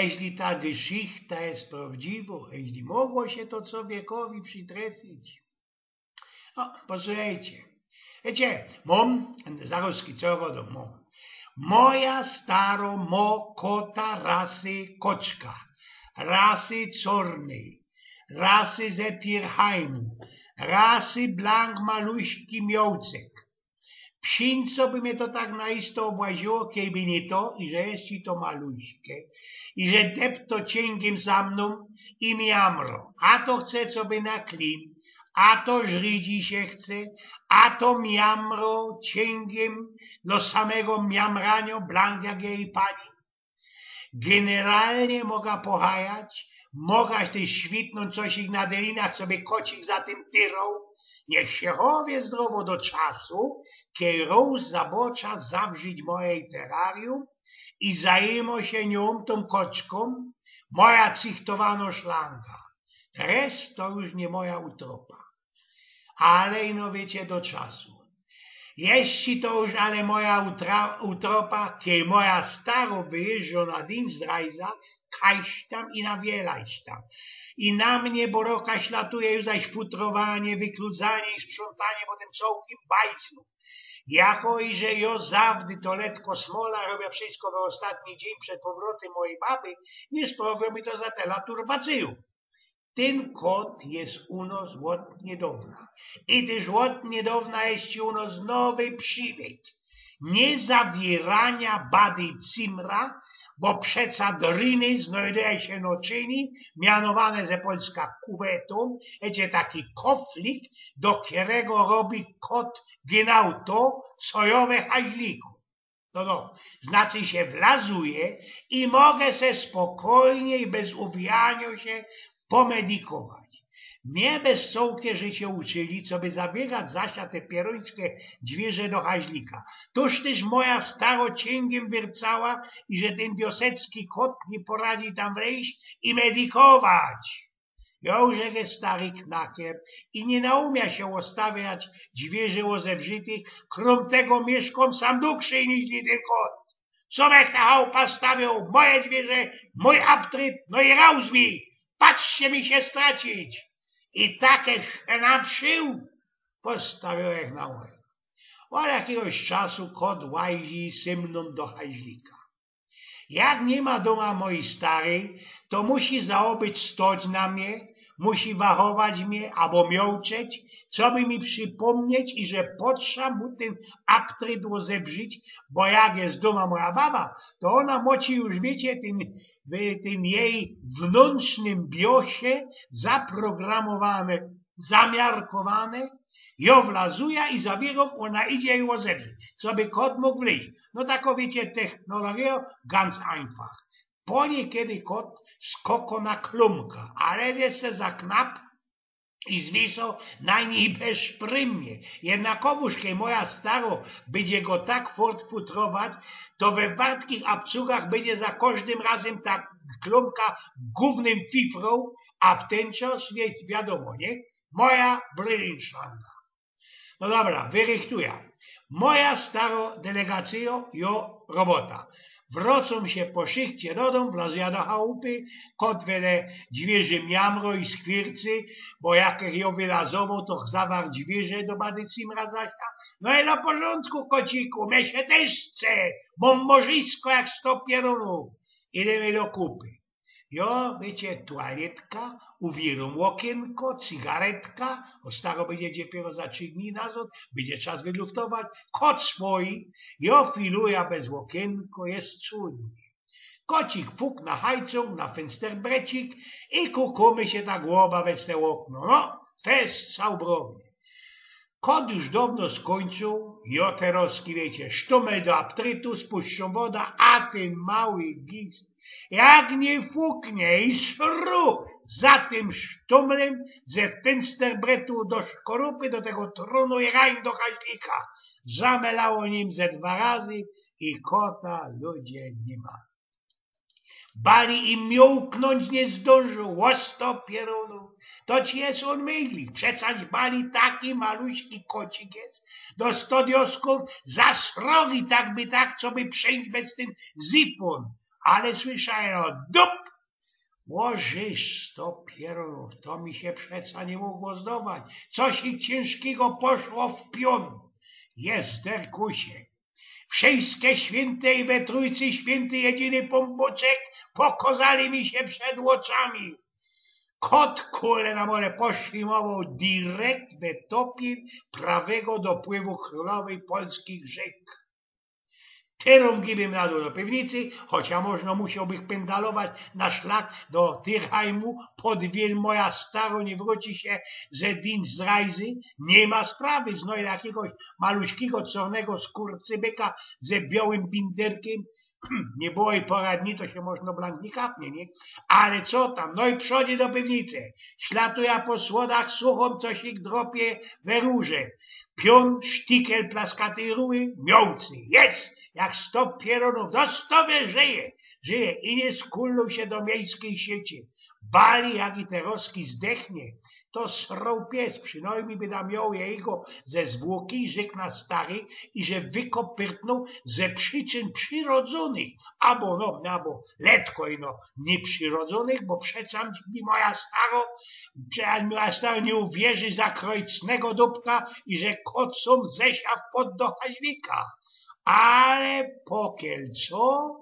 jeśli ta geschichta jest prawdziwa, jeśli mogło się to człowiekowi przytrafić. No, posłuchajcie. Wiecie, mam, zaruski co robią, mam. Moja staro mo kota rasy koczka, rasy czarnej, rasy ze Tirheimu, rasy blank maluśki miącek. Psinco by mnie to tak naisto obłaziło, kiedy nie to, i że jest ci to maluśkie, i że depto cięgiem za mną i miamro, a to chce co by na klin, a to żrydzi się chce, a to miamro cięgiem do samego miamrania blank jak jej pani. Generalnie mogę pohajać, mogę też świtnąć coś ich na delinach, sobie kocik za tym tyrą, niech się chowie zdrowo do czasu, kiedy roz zabocza zawrzyć mojej terrarium i zajmą się nią tą koczką, moja cichtowano szlanka. Rest to już nie moja utropa. Ale no wiecie do czasu. Jeśli to już ale moja utra, utropa, kiedy moja staro wyjeżdża na dzień zdrajza, kajś tam i nawielać tam. I na mnie boroka ślatuje już zaś futrowanie, wykludzanie i sprzątanie potem całkiem bajcnów. Jako i że jo zawdy to letko smola robię wszystko w ostatni dzień przed powrotem mojej baby, nie sprawia mi to za tela turbaciju. Ten kot jest u nas od niedawna. I też od niedawna jest u nas nowy przywód. Nie zawierania bady cimra, bo przeca dryny znajduje się noczyni, mianowane ze Polska kuwetą, jest taki konflikt, do którego robi kot genau to, co ja we haźliku. No, no, znaczy się wlazuje i mogę se spokojnie i bez uwijania się pomedikować. Nie bez sołkie, że się uczyli, co by zabiegać zasia te pierońskie dźwierze do haźlika. Toż też moja staro cięgiem wiercała i że ten wiosecki kot nie poradzi tam wejść i medikować. Jożek jest stary knakier i nie naumia się ostawiać dźwierzy ozewżytych, krom tego mieszkam sam dłuższy niż ten kot. Co mech ta chałupa stawiał, moje dźwierze, mój abtryt, no i rauz mi, patrzcie mi się stracić. I takie napszył, postawił jak na łeb. Od jakiegoś czasu kot łazi ze mną do haźlika. Jak nie ma doma mojej starej, to musi zaobyć stoć na mnie, musi wachować mnie albo miałczeć, co by mi przypomnieć i że potrza mu ten aptrydło zebrzyć, bo jak jest doma moja baba, to ona moci już, wiecie, tym, tym jej wnętrznym biosie zaprogramowane, zamiarkowane, ją wlazuje i zawierą ona idzie ją zebrzyć, co by kot mógł wleźć. No tako wiecie, technologia ganz einfach. Po niekiedy kot skoko na klumka, ale jeszcze za knap i zwisał na niej bezprymnie. Jednakowoż, kiedy moja staro będzie go tak fortfutrować, to we wartkich abcugach będzie za każdym razem ta klumka głównym fifrą, a w ten czas, wiadomo, nie? Moja brylinszlanga. No dobra, wyrychtuję. Moja staro delegacja, jo robota. Wrocą się po szychcie rodą, wlazują do chałupy, kot wiele dźwierzy miamro i skwircy, bo jak ją wylazował, to zawar dźwierze do bady cimra zasia. No i na porządku, kociku, mnie się też chce, bo morzysko jak sto pierunów. Idziemy do kupy. Jo, wiecie, tualetka, uwierą okienko, cygaretka, o staro będzie dopiero za trzy dni nazad, będzie czas wyluftować, kot swój, jo filuje bez okienko, jest cudnie. Kocik puk na hajcą, na fensterbrecik i kukumy się ta głowa we okno. No, fest całbrownie. Kot już dawno skończył, wiecie, sztumel do aptrytu, spuszczą woda, a ten mały gist jak nie fuknie i szru za tym sztumlem ze fensterbretu do szkorupy, do tego trunu i rań do haźlika. Zamelało nim ze dwa razy i kota ludzie nie ma. Bali im miąknąć nie zdążył, łosto pierunów. To ci jest on myglik. Przecież bali taki maluśki kocik jest. Do sto diosków za srogi tak by tak, co by przejść bez tym zipon ale słyszałem, no dup! Łożysz sto pierunów, to mi się przeca nie mogło zdawać. Coś ich ciężkiego poszło w pion. Jest derkusie. Wszystkie święte i we trójcy święty jedyny pombuczek pokazali mi się przed oczami. Kot kule na mole poślimował direkt we topie prawego dopływu królowej polskich rzek. Tyrą gibym na do piwnicy, chociaż można musiałbych pendalować na szlak do Tyrheimu, pod moja staro nie wróci się ze din z rajzy, nie ma sprawy, znojdę jakiegoś maluśkiego czarnego skurcybyka ze białym binderkiem, nie było i poradni, to się można blanknie kapnie, nie? Ale co tam, no i przychodzi do piwnicy, ślatuje po słodach suchą, coś ich dropie we róże, pion, sztikel plaskatej ruły, miący, jest! Jak sto pierunów, do stobie żyje, żyje i nie skulnął się do miejskiej sieci. Bali, jak i teroski zdechnie, to srał pies, przynajmniej by tam miał jego ze zwłoki, rzekł na stary, i że wykopyrtnął ze przyczyn przyrodzonych, albo no, albo letko ino nieprzyrodzonych, bo przecam mi moja staro, że moja staro nie uwierzy za krojcnego dupka i że kocą zesiał pod do haźwika ale pokiel co,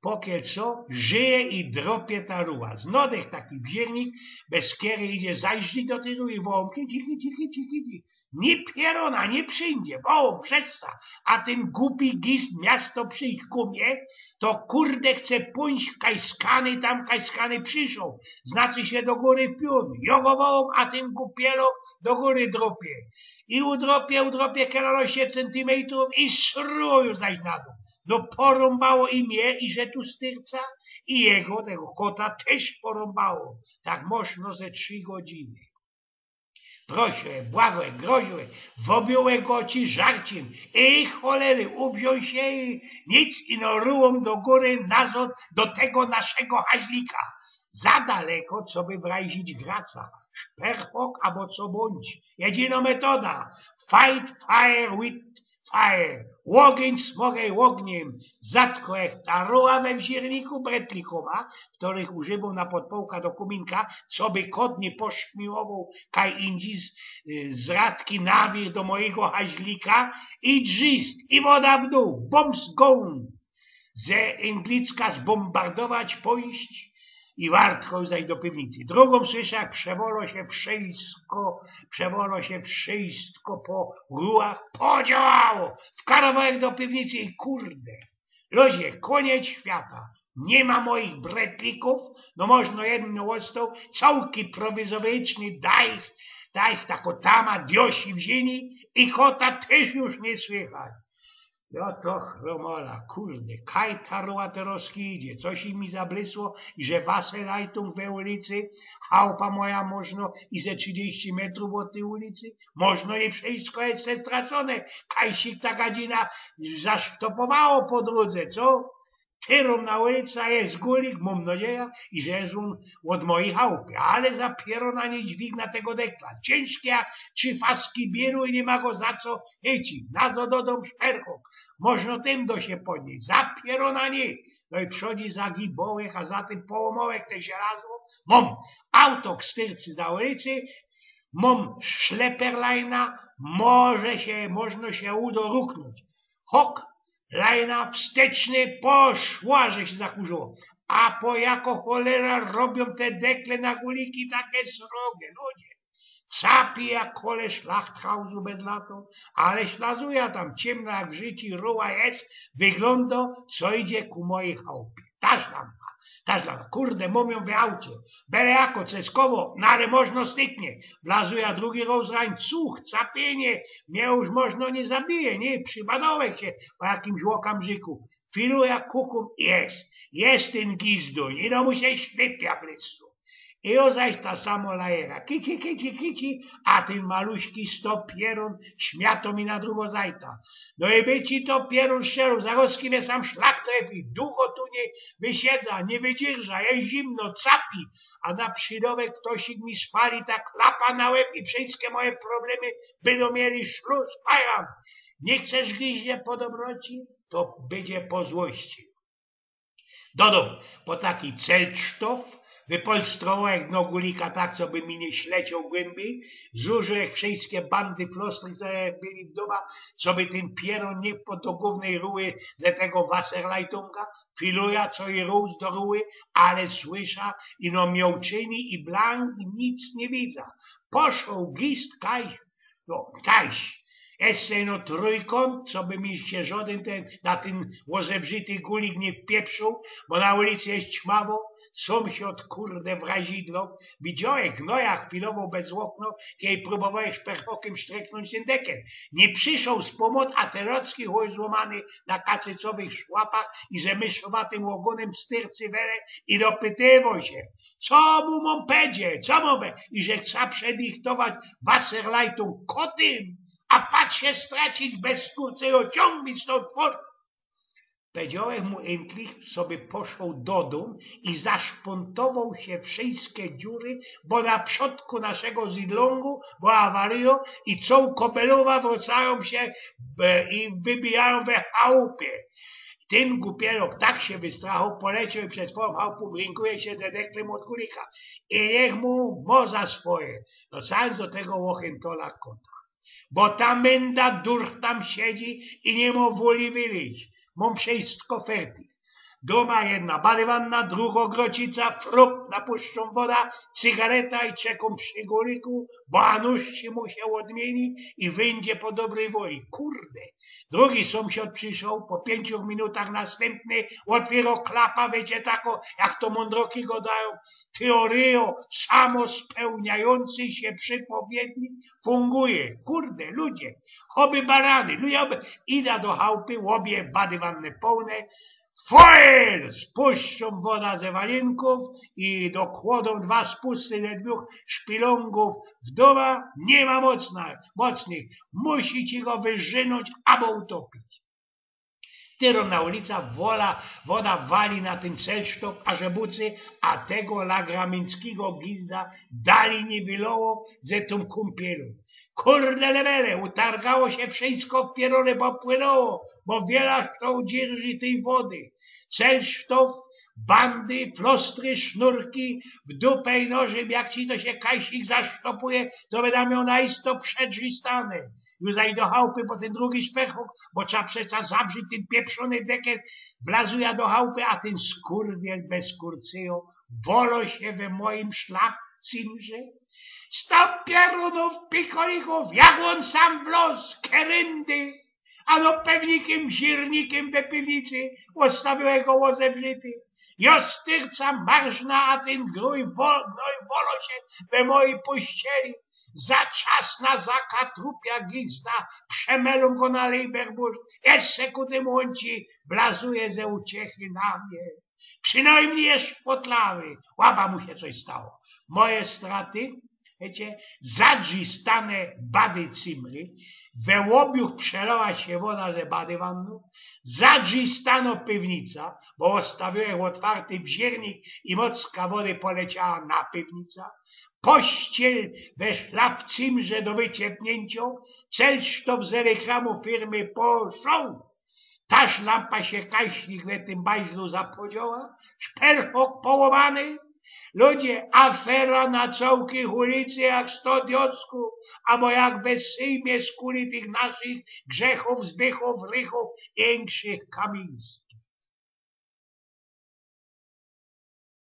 pokiel co, żyje i dropie ta ruła. Znodech taki biernik bez kiery idzie zajrzeć do tyłu i wołał kici, kici, kici, kici. Nie pierona, nie przyjdzie, wołał przesta, a ten głupi gist miasto przyjść kumie, to kurde chce pójść kajskany, tam kajskany przyszł. Znaczy się do góry piun. Jogo wołał, a ten głupielo do góry dropie i udropie, udropie kilkanaście centymetrów i szruju zaś na dół. No porąbało i mnie, i że tu styrca, i jego, tego kota, też porąbało. Tak mocno ze trzy godziny. Prosiłem, błagałem, groziłem, wobiłem go ci żarciem. Ej cholery, uwziął się nic i norułem do góry nazad do tego naszego haźlika za daleko, co by wrazić graca. Szperchok albo co bądź. Jedyna metoda. Fight fire with fire. Ogień smogę ogniem. Zatko jak taroła we wzierniku bretlikoma, których używał na podpołka do kuminka, co by kot nie poszmiłował kaj indzi z, z radki nawir do mojego haźlika i drzist, i woda w dół, bombs gone. Ze Anglicka zbombardować pójść, i wartką zaś do piwnicy. Drugą słyszę, jak przewolo się wszystko, przewolo się wszystko po rułach, podziałało, w kawałek do piwnicy i kurde. Ludzie, koniec świata. Nie ma moich bretlików, no można jedną ostą, całki prowizoryczny, daj, daj tako tama, diosi w ziemi i kota też już nie słychać. Ja to chromola, kurde, kaj tarła teraz idzie, coś im mi zablysło, że waselajtung we ulicy, chałupa moja można i ze 30 metrów od tej ulicy, można i wszystko jest stracone, kajsik ta gadzina zasztopowało po drodze, co? Tyrą na ulica jest gulik, mam nadzieję, i że jest on od mojej chałupy, ale zapiero na nie dźwigna tego dekla. Ciężkie jak trzy faski bieru i nie ma go za co chyci. Na to dodam szperchok. Można tym do się podnieść. Zapiero na nie. No i przychodzi za gibołek, a za tym połomołek te żelazo. Mam auto styrcy za ulicy, mam szleperlajna, może się, można się udo ruknąć. Hok, Lajna wsteczny poszła, że się zakurzyło. A po jako cholera robią te dekle na guliki takie srogie, ludzie. Capi jak kole szlachthausu bez lato, ale ślazuje tam ciemna jak w życiu, ruła jest, wygląda, co idzie ku mojej chałupie. Taż lampa. Tażla, kurde, mówią w aucie. Bele jako, ceskowo, ale można styknie. Wlazuje drugi rozrań, cuch, capienie. Mnie już można nie zabije, nie? Przypadałek się po jakimś łokamżyku. Filuje kukum, jest. Jest ten gizduń i no mu się ślepia. I o zaś ta samo lajera. Kici, kici, kici, a ten maluśki sto pierun śmiato mi na drugo zajta. No i by ci to pierun strzelł, Zarodzki mnie sam szlak trefi, długo tu nie wysiedla, nie wydzierża, jest zimno, capi, a na przydowek ktoś mi spali ta klapa na łeb i wszystkie moje problemy będą mieli szluz, pajam. Nie chcesz gryźnie po dobroci, to będzie po złości. Dodom, po taki celcztow, wypolstrował jak nogulika tak, co by mi nie śleciał głębiej, zużył jak wszystkie bandy flostry, które byli w doma, co by tym pieron nie po do głównej ruły ze tego Wasserleitunga, filuja, co i róz do ruły, ale słysza, ino miałczyni i blank nic nie widza. Poszł gist kaś, no, kaś, jeszcze no trójkąt, co by mi się żaden ten, na ten łozewżyty gulik nie wpieprzył, bo na ulicy jest ćmawo, sąsiad kurde w razidlo, widziałeś gnoja chwilowo bez okno, kiedy próbowałeś perchokiem streknąć ten. Nie przyszedł z pomoc, a Terocki chuj złamany na kacycowych szłapach i że myszowatym ogonem styrcy wele i dopytywał się, co mu mam pedzie, co mu be, i że chce przediktować Wasserleitung kotym, a patrz się stracić bez skórcy, ciągnij stąd fort. Powiedziałem mu endlich, sobie poszł do dum i zaszpontował się wszystkie dziury, bo na przodku naszego zidlągu była awaria i co kobelowa wracają się e, i wybijają we chałupie. Ten głupierok tak się wystrachał, poleciał przed swoją chałupą brinkuje się detektywem od górika. I niech mu moza swoje, sam do tego łochentola kota. Bo ta menda durch tam siedzi i nie ma woli wyjść. Mam wszystko fertig. Doma jedna badywanna, druga grocica, frup, napuszczą woda, cygareta i czekam przy góriku, bo mu się odmieni i wyjdzie po dobrej woli. Kurde. Drugi sąsiad przyszedł, po pięciu minutach następny otwierał klapa, wiecie tako, jak to mądroki go dają. Teorio samospełniający się przypowiednik funguje. Kurde, ludzie, choby barany, ludzie, idę do chałupy, łobie badywanny pełne, Feuer! Spuszczą woda ze walinków i dokładą dwa spusty ze dwóch szpilongów w doma. Nie ma mocna, mocnych. Musi ci go wyżynąć albo utopić. Tyro na ulica wola, woda wali na ten celsztok, a żebucy, a tego lagramińskiego gilda dali nie wyloło ze tą kumpielą. Kurde lewele, utargało się wszystko w pierole, bo płynęło, bo wiele kto dzierży tej wody. Celsztow, bandy, flostry, sznurki, w dupę i nożem, jak ci to się kajsik zasztopuje, to będę miał przedrzystane. Już do chałupy po ten drugi szpechok, bo trzeba przeca zawrzeć ten pieprzony dekiel, wlazuje do chałupy, a ten skurwiel bez kurcyjo, wolo się we moim szlachcimże. Sto pierunów, pikolików, jak on sam w los, keryndy, ano pewnikiem zirnikiem we piwnicy ostawiłem go łozewrzyty. Jostyrca marżna, a ten gnój, wol, gnój wolo się we mojej pościeli. Za czas na zakatrupia gizda, przemelą go na lejberbuszt, jeszcze ku tym blazuje ze uciechy na mnie. Przynajmniej jest potlawy, łapa mu się coś stało. Moje straty wiecie, zadrzistane bady cimry, we łobiuch przelała się woda ze bady wannu, zadrzistano piwnica, bo ostawiłem otwarty bziernik i mocka wody poleciała na piwnica, pościel weszła w cimrze do wyciepnięcia, celsztow z reklamu firmy poszł, taż lampa się kaśnik w tym bajzlu zapodziała, szperchok połamany, Ludzie, afera na całkich ulicy jak sto diosków, albo jak bezsyjmie skuli tych naszych grzechów, zbychów, rychów, większych kamińskich.